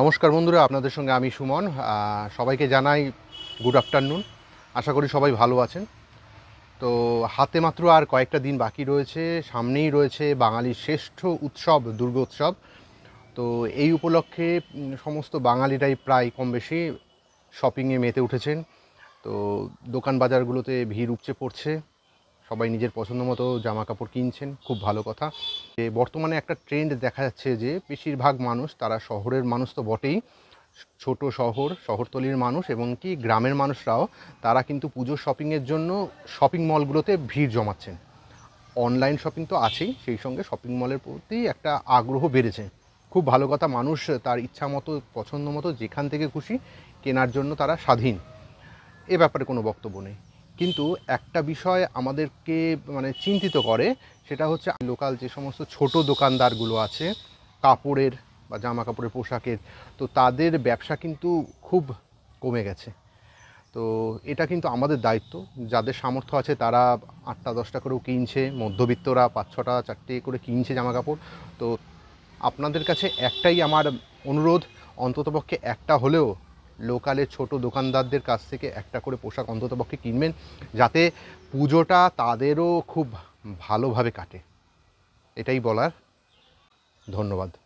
নমস্কার বন্ধুরা, আপনাদের সঙ্গে আমি সুমন। সবাইকে জানাই গুড আফটারনুন আশা করি সবাই ভালো আছেন। তো হাতে মাত্র আর কয়েকটা দিন বাকি রয়েছে, সামনেই রয়েছে বাঙালির শ্রেষ্ঠ উৎসব দুর্গোৎসব তো এই উপলক্ষে সমস্ত বাঙালিরাই প্রায় কম বেশি শপিংয়ে মেতে উঠেছেন। তো দোকান বাজারগুলোতে ভিড় উপচে পড়ছে। সবাই নিজের পছন্দ মতো জামা কাপড় কিনছেন, খুব ভালো কথা। যে বর্তমানে একটা ট্রেন্ড দেখা যাচ্ছে যে বেশিরভাগ মানুষ, তারা শহরের মানুষ তো বটেই, ছোট শহর, শহরতলির মানুষ এবং কি গ্রামের মানুষরাও, তারা কিন্তু পুজোর শপিংয়ের জন্য শপিং মলগুলোতে ভিড় জমাচ্ছেন। অনলাইন শপিং তো আছেই, সেই সঙ্গে শপিং মলের প্রতি একটা আগ্রহ বেড়েছে। খুব ভালো কথা, মানুষ তার ইচ্ছা মতো, পছন্দ মতো যেখান থেকে খুশি কেনার জন্য তারা স্বাধীন। এ ব্যাপারে কোনো বক্তব্য নেই। কিন্তু একটা বিষয় আমাদেরকে মানে চিন্তিত করে, সেটা হচ্ছে লোকাল যে সমস্ত ছোট দোকানদারগুলো আছে, কাপড়ের বা জামা কাপড়ের পোশাকের, তো তাদের ব্যবসা কিন্তু খুব কমে গেছে। তো এটা কিন্তু আমাদের দায়িত্ব, যাদের সামর্থ্য আছে তারা আটটা, দশটা করেও কিনছে, মধ্যবিত্তরা পাঁচ, ছটা, চারটে করে কিনছে জামা কাপড় তো আপনাদের কাছে একটাই আমার অনুরোধ, অন্ততপক্ষে একটা হলেও লোকালের ছোট দোকানদারদের কাছ থেকে একটা করে পোশাক অন্ততপক্ষে কিনবেন, যাতে পুজোটা তাদেরও খুব ভালোভাবে কাটে। এটাই বলার। ধন্যবাদ।